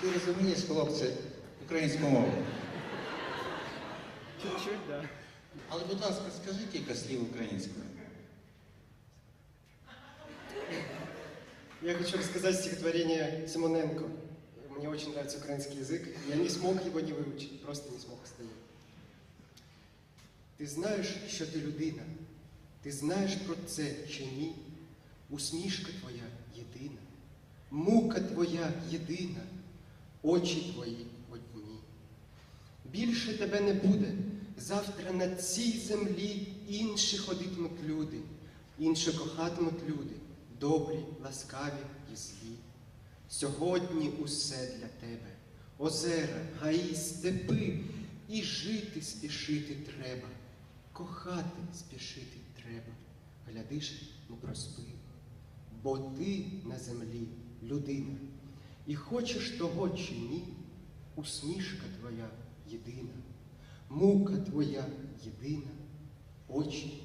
Чи ти розумієш, хлопче, українську мову? Чуть-чуть, да. Але, будь ласка, скажи кілька слів українською. Я хочу рассказать стихотворение Симоненко. Мне очень нравится украинский язык. Я не смог его не выучить, просто не смог остановить. Ти знаєш, що ти людина, ти знаєш про це чи ні? Усмішка твоя єдина, мука твоя єдина, очі твої одні. Більше тебе не буде. Завтра на цій землі інші ходитимуть люди, інші кохатимуть люди, добрі, ласкаві і злі. Сьогодні усе для тебе, озера, гаї, степи, і жити спішити треба, кохати спішити треба. Глядиш, не проспи, бо ти на землі людина, і хочеш того чи ні, усмішка твоя єдина, мука твоя єдина, очі